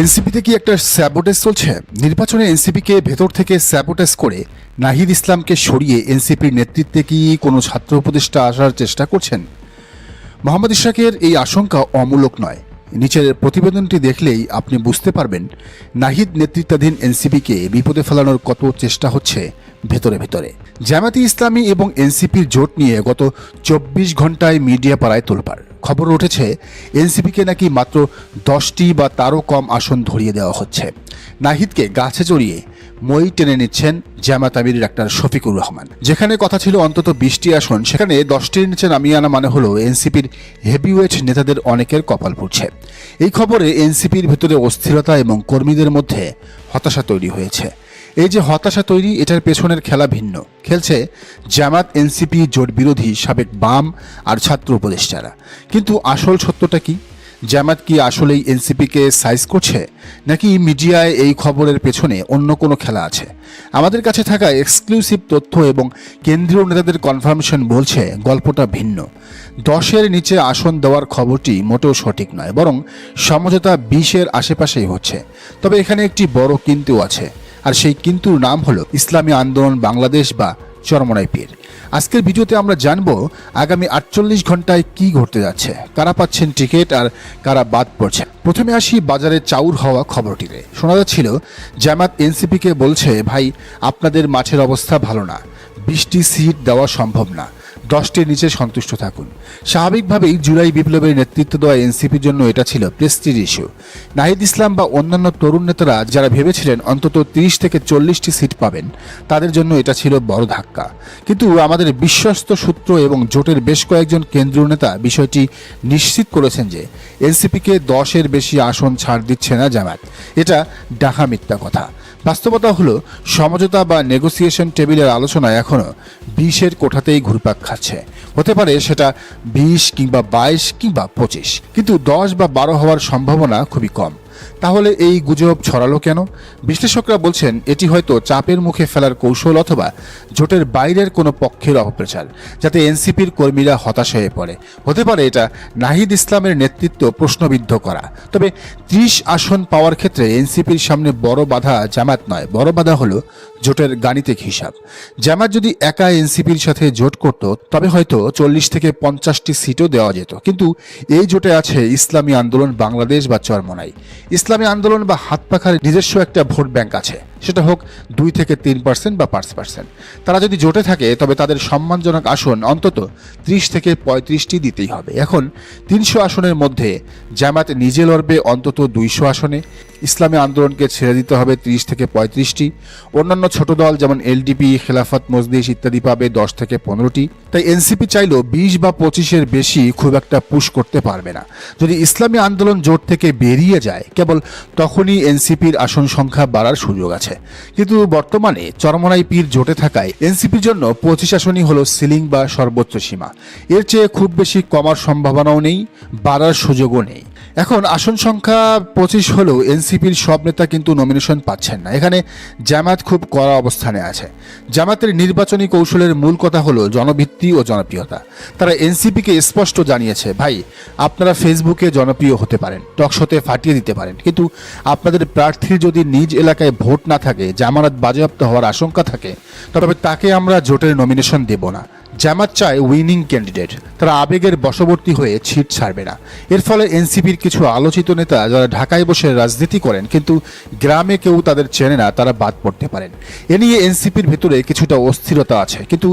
এনসিপিতে কি একটা স্যাবোটেজ চলছে? নির্বাচনে এনসিপিকে ভেতর থেকে স্যাবোটেজ করে নাহিদ ইসলামকে সরিয়ে এনসিপির নেতৃত্বে কি কোনো ছাত্র উপদেষ্টা আসার চেষ্টা করছেন? মোহাম্মদ ইশাকের এই আশঙ্কা অমূলক নয়। নিচের প্রতিবেদনটি দেখলেই আপনি বুঝতে পারবেন, নাহিদ নেতৃত্বাধীন এনসিপিকে বিপদে ফেলানোর কত চেষ্টা হচ্ছে। ভেতরে ভেতরে। জামাতি ইসলামী এবং এনসিপির জোট নিয়ে গত চব্বিশ ঘন্টায় মিডিয়া পাড়ায় তোলপাড়। খবর উঠেছে, এনসিপিকে নাকি মাত্র দশটি বা তারও কম আসন ধরিয়ে দেওয়া হচ্ছে। নাহিদকে গাছে চড়িয়ে মই টেনে নিচ্ছেন জামাত আমির ডাক্তার শফিকুর রহমান। যেখানে কথা ছিল অন্তত বিশটি আসন, সেখানে দশটির নিচে নামিয়ে আনা মানে হলো এনসিপির হেভিওয়েট নেতাদের অনেকের কপাল পুড়ছে। এই খবরে এনসিপির ভেতরে অস্থিরতা এবং কর্মীদের মধ্যে হতাশা তৈরি হয়েছে। এই যে হতাশা তৈরি, এটার পেছনের খেলা ভিন্ন। খেলছে জামাত, এনসিপি, জোট বিরোধী, সাবেক বাম আর ছাত্র উপদেষ্টারা। কিন্তু আসল সত্যটা কি? জামাত কি আসলেই এনসিপিকে সাইজ করছে, নাকি মিডিয়ায় এই খবরের পেছনে অন্য কোনো খেলা আছে? আমাদের কাছে থাকা এক্সক্লুসিভ তথ্য এবং কেন্দ্রীয় নেতাদের কনফার্মেশন বলছে গল্পটা ভিন্ন। দশের নিচে আসন দেওয়ার খবরটি মোটেও সঠিক নয়, বরং সমঝোতা বিশের আশেপাশেই হচ্ছে। তবে এখানে একটি বড় কিন্তু আছে। আর সেই কিন্তুর নাম হলো ইসলামী আন্দোলন বাংলাদেশ বা চরমনাই পীর। আজকের ভিডিওতে আমরা জানব আগামী আটচল্লিশ ঘন্টায় কি ঘটতে যাচ্ছে, কারা পাচ্ছেন টিকিট আর কারা বাদ পড়ছে। প্রথমে আসি বাজারে চাউর হওয়া খবরটিতে। শোনা যাচ্ছিল, জামাত এনসিপিকে বলছে, ভাই, আপনাদের মাঠের অবস্থা ভালো না। বৃষ্টি, সিট দেওয়া সম্ভব না। দশটির নিচে সন্তুষ্ট থাকুন। স্বাভাবিকভাবেই জুলাই বিপ্লবের নেতৃত্ব দেওয়া এনসিপির জন্য এটা ছিল প্রেস্টিজ ইস্যু নাহিদ ইসলাম বা অন্যান্য তরুণ নেতারা যারা ভেবেছিলেন অন্তত তিরিশ থেকে চল্লিশটি সিট পাবেন, তাদের জন্য এটা ছিল বড় ধাক্কা। কিন্তু আমাদের বিশ্বস্ত সূত্র এবং জোটের বেশ কয়েকজন কেন্দ্রীয় নেতা বিষয়টি নিশ্চিত করেছেন যে এনসিপিকে দশের বেশি আসন ছাড় দিচ্ছে না জামাত। এটা ডাকা মিথ্যা কথা। বাস্তবতা হলো, সমঝোতা বা নেগোসিয়েশন টেবিলের আলোচনা এখনও বিশের কোঠাতেই ঘুরপাক খাচ্ছে। হতে পারে সেটা বিশ কিংবা বাইশ কিংবা পঁচিশ, কিন্তু দশ বা বারো হওয়ার সম্ভাবনা খুবই কম। তাহলে এই গুজব ছড়ালো কেন? বিশ্লেষকরা বলছেন, এটি হয়তো চাপের মুখে ফেলার কৌশল অথবা জোটের বাইরের কোনো পক্ষের অপপ্রচার, যাতে এনসিপির কর্মীরা হতাশ হয়ে পড়ে। হতে পারে এটা নাহিদ ইসলামের নেতৃত্ব প্রশ্নবিদ্ধ করা। তবে ত্রিশ আসন পাওয়ার ক্ষেত্রে এনসিপির সামনে বড় বাধা জামাত নয়, বড় বাধা হলো জোটের গাণিতিক হিসাব। জামাত যদি একা এনসিপির সাথে জোট করত, তবে হয়তো চল্লিশ থেকে পঞ্চাশটি সিটও দেওয়া যেত। কিন্তু এই জোটে আছে ইসলামী আন্দোলন, বাংলাদেশ বা চরমনাই। ইসলামী আন্দোলন বা হাত পাখার নিজস্ব একটা ভোট ব্যাংক আছে। সেটা হোক দুই থেকে তিন পার্সেন্ট বা পাঁচ পার্সেন্ট। তারা যদি জোটে থাকে, তবে তাদের সম্মানজনক আসন অন্তত ত্রিশ থেকে পঁয়ত্রিশটি দিতেই হবে। এখন তিনশো আসনের মধ্যে জামাত নিজে লড়বে অন্তত দুইশো আসনে। ইসলামী আন্দোলনকে ছেড়ে দিতে হবে ত্রিশ থেকে পঁয়ত্রিশটি। অন্যান্য ছোট দল যেমন এলডিপি, খেলাফত মজলিস ইত্যাদি পাবে দশ থেকে পনেরোটি। তাই এনসিপি চাইলেও বিশ বা পঁচিশের বেশি খুব একটা পুশ করতে পারবে না। যদি ইসলামী আন্দোলন জোট থেকে বেরিয়ে যায়, কেবল তখনই এনসিপির আসন সংখ্যা বাড়ার সুযোগ আছে। কিন্তু বর্তমানে চরমনাই পীর জোটে থাকায় এনসিপির জন্য পঁচিশ আসনই হল সিলিং বা সর্বোচ্চ সীমা। এর চেয়ে খুব বেশি কমার সম্ভাবনাও নেই, বাড়ার সুযোগও নেই। এখন আসন সংখ্যা পঁচিশ হলেও এনসিপির সব নেতা কিন্তু নমিনেশন পাচ্ছেন না। এখানে জামাত খুব কড়া অবস্থানে আছে। জামাতের নির্বাচনী কৌশলের মূল কথা হলো জনভিত্তি ও জনপ্রিয়তা। তারা এনসিপিকে স্পষ্ট জানিয়েছে, ভাই, আপনারা ফেসবুকে জনপ্রিয় হতে পারেন, টকশোতে ফাটিয়ে দিতে পারেন। কিন্তু আপনাদের প্রার্থীর যদি নিজ এলাকায় ভোট না থাকে, জামানত বাজেয়াপ্ত হওয়ার আশঙ্কা থাকে, তবে তাকে আমরা জোটের নমিনেশন দেব না। জামাত চায় উইনিং ক্যান্ডিডেট তারা আবেগের বশবর্তী হয়ে ছিট ছাড়বে না। এর ফলে এনসিপির কিছু আলোচিত নেতা যারা ঢাকায় বসে রাজনীতি করেন, কিন্তু গ্রামে কেউ তাদের চেনে না, তারা বাদ পড়তে পারেন। এ নিয়ে এনসিপির ভেতরে কিছুটা অস্থিরতা আছে, কিন্তু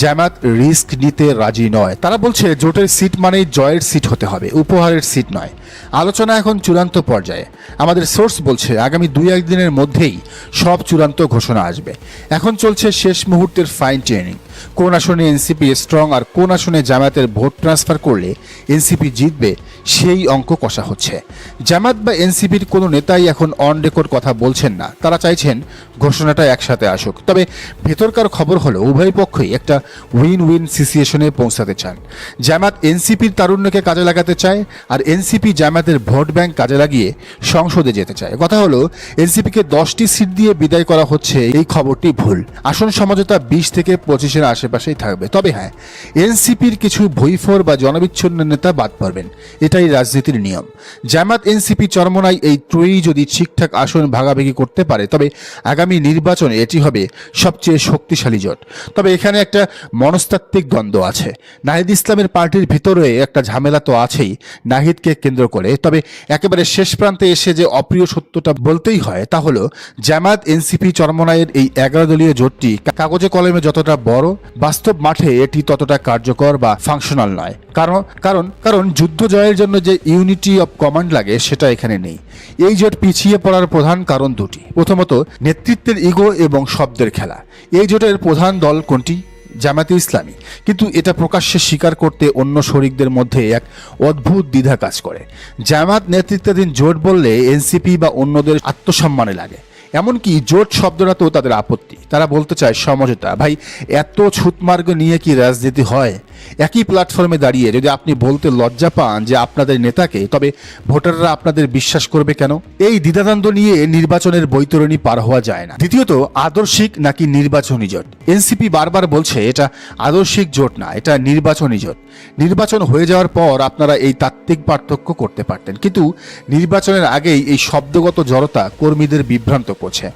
জামাত রিস্ক নিতে রাজি নয়। তারা বলছে, জোটের সিট মানেই জয়ের সিট হতে হবে, উপহারের সিট নয়। আলোচনা এখন চূড়ান্ত পর্যায়ে। আমাদের সোর্স বলছে, আগামী দুই একদিনের মধ্যেই সব চূড়ান্ত ঘোষণা আসবে। এখন চলছে শেষ মুহূর্তের ফাইন ট্রেনিং কোন আসনে এনসিপি স্ট্রং আর কোন আসনে জামায়াতের ভোট ট্রান্সফার করলে এনসিপি জিতবে সেই অঙ্ক কষা হচ্ছে। জামাত বা এনসিপির কোনো নেতাই এখন অন রেকর্ড কথা বলছেন না। তারা চাইছেন ঘোষণাটা একসাথে আসুক। তবে ভেতরকার খবর হলো, উভয় পক্ষই একটা উইন উইন সিচুয়েশনে পৌঁছাতে চান। জামাত এনসিপির তারুণ্যকে কাজে লাগাতে চায় আর এনসিপি জামাতের ভোট ব্যাংক কাজে লাগিয়ে সংসদে যেতে চায়। কথা হলো, এনসিপিকে দশটি সিট দিয়ে বিদায় করা হচ্ছে, এই খবরটি ভুল। আসন সমঝোতা বিশ থেকে পঁচিশের আশেপাশেই থাকবে। তবে হ্যাঁ এনসিপির কিছু ভৈফর বা জনবিচ্ছিন্ন নেতা বাদ পড়বেন। এটাই রাজনীতির নিয়ম। জামাত এনসিপি চরমনায় এই ত্রয়ী যদি ঠিকঠাক আসন ভাগাভাগি করতে পারে, তবে আগামী নির্বাচনে এটি হবে সবচেয়ে শক্তিশালী জোট। তবে এখানে একটা মনস্তাত্ত্বিক দ্বন্দ্ব আছে। নাহিদ ইসলামের পার্টির ভিতরে একটা ঝামেলা তো আছেই, নাহিদকে কেন্দ্র করে। তবে একেবারে শেষ প্রান্তে এসে যে অপ্রিয় সত্যটা বলতেই হয়, তা হলো, জামাত এনসিপি চরমনায়ের এই এগারো দলীয় জোটটি কাগজে কলমে যতটা বড়, বাস্তব মাঠে এটি ততটা কার্যকর বা ফাংশনাল নয়। কারণ কারণ কারণ যুদ্ধ জয়ের জন্য যে ইউনিটি অফ কমান্ড লাগে, সেটা এখানে নেই। এই জোট পিছিয়ে পড়ার প্রধান কারণ দুটি। প্রথমত, নেতৃত্বের ইগো এবং শব্দের খেলা। এই জোটের প্রধান দল কোনটি? জামাতে ইসলামী। কিন্তু এটা প্রকাশ্যে স্বীকার করতে অন্য শরিকদের মধ্যে এক অদ্ভুত দ্বিধা কাজ করে। জামাত নেতৃত্বাধীন জোট বললে এনসিপি বা অন্যদের আত্মসম্মানে লাগে। এমনকি জোট শব্দটা তো তাদের আপত্তি। তারা বলতে চায়, সমঝোতা, ভাই, এত ছুতমার্গ নিয়ে কি রাজনীতি হয়? একই প্ল্যাটফর্মে দাঁড়িয়ে যদি আপনি বলতে লজ্জা পান যে আপনাদের নেতাকে, তবে ভোটাররা আপনাদের বিশ্বাস করবে কেন? এই দ্বিধাদ্বন্দ্ব নিয়ে নির্বাচনের বৈতরণী পার হওয়া যায় না। দ্বিতীয়ত, আদর্শিক নাকি নির্বাচনী জোট? এনসিপি বারবার বলছে, এটা আদর্শিক জোট না, এটা নির্বাচনী জোট। নির্বাচন হয়ে যাওয়ার পর আপনারা এই তাত্ত্বিক পার্থক্য করতে পারতেন। কিন্তু নির্বাচনের আগেই এই শব্দগত জড়তা কর্মীদের বিভ্রান্ত করছে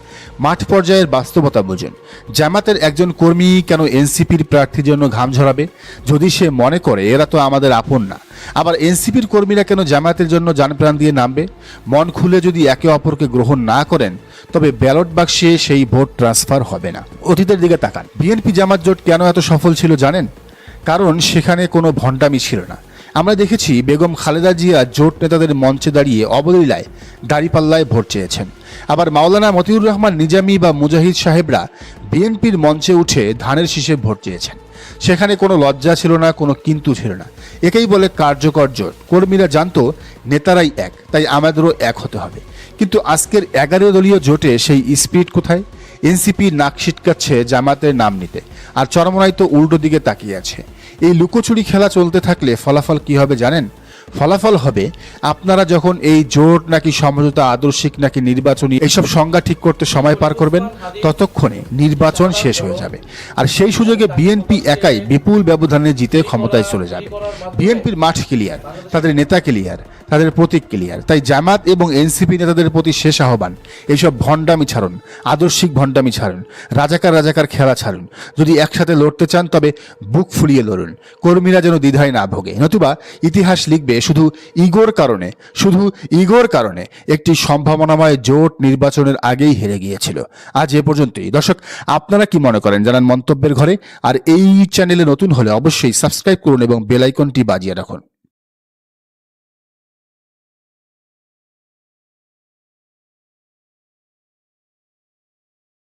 মাঠ পর্যায়ের বাস্তবতা বুঝুন। জামাতের একজন কর্মী কেন এনসিপির প্রার্থীর জন্য ঘাম ঝরাবে? যদি সে মনে করে, এরা তো আমাদের আপন না। আবার এনসিপির কর্মীরা কেন জামায়াতের জন্য যানপ্রাণ দিয়ে নামবে? মন খুলে যদি একে অপরকে গ্রহণ না করেন, তবে ব্যালট বাক্সে সেই ভোট ট্রান্সফার হবে না। অতীতের দিকে তাকান। বিএনপি জামাত জোট কেন এত সফল ছিল জানেন? কারণ সেখানে কোনো ভণ্ডামি ছিল না। আমরা দেখেছি বেগম খালেদা জিয়া জোট নেতাদের মঞ্চে দাঁড়িয়ে অবলীলায় দাড়িপাল্লায় ভোট চেয়েছেন। আবার মাওলানা মতিউর রহমান নিজামি বা মুজাহিদ সাহেবরা বিএনপির মঞ্চে উঠে ধানের শীষে ভোট চেয়েছেন। সেখানে কোনো লজ্জা ছিল না, কোনো কিন্তু ছিল না। একেই বলে কার্যকর জোট। কর্মীরা জানতো, নেতারাই এক, তাই আমাদেরও এক হতে হবে। কিন্তু আজকের এগারো দলীয় জোটে সেই স্পিড কোথায়? এনসিপি নাক ছিটকাচ্ছে জামাতের নাম নিতে। আর চরমনাই তো উল্টো দিকে তাকিয়ে আছে। এই লুকোচুরি খেলা চলতে থাকলে ফলাফল কি হবে জানেন? ফলাফল হবে, আপনারা যখন এই জোট নাকি সমঝোতা আদর্শিক নাকি নির্বাচনী এইসব সংজ্ঞা ঠিক করতে সময় পার করবেন, ততক্ষণে নির্বাচন শেষ হয়ে যাবে। আর সেই সুযোগে বিএনপি একাই বিপুল ব্যবধানে জিতে ক্ষমতায় চলে যাবে। বিএনপির মাঠ ক্লিয়ার, তাদের নেতা ক্লিয়ার, তাদের প্রতীক ক্লিয়ার। তাই জামাত এবং এনসিপি নেতাদের প্রতি শেষ আহ্বান, এইসব ভণ্ডামি ছাড়ুন, আদর্শিক ভণ্ডামি ছাড়ুন, রাজাকার রাজাকার খেলা ছাড়ুন। যদি একসাথে লড়তে চান, তবে বুক ফুলিয়ে লড়ুন, কর্মীরা যেন দ্বিধায় না ভোগে। নতুবা ইতিহাস লিখবে শুধু ইগোর কারণে, শুধু ইগোর কারণে একটি সম্ভাবনাময় জোট নির্বাচনের আগেই হেরে গিয়েছিল। আজ এ পর্যন্তই। দর্শক, আপনারা কি মনে করেন? জানান মন্তব্যের ঘরে। আর এই চ্যানেলে নতুন হলে অবশ্যই সাবস্ক্রাইব করুন এবং বেলাইকনটি বাজিয়ে রাখুন।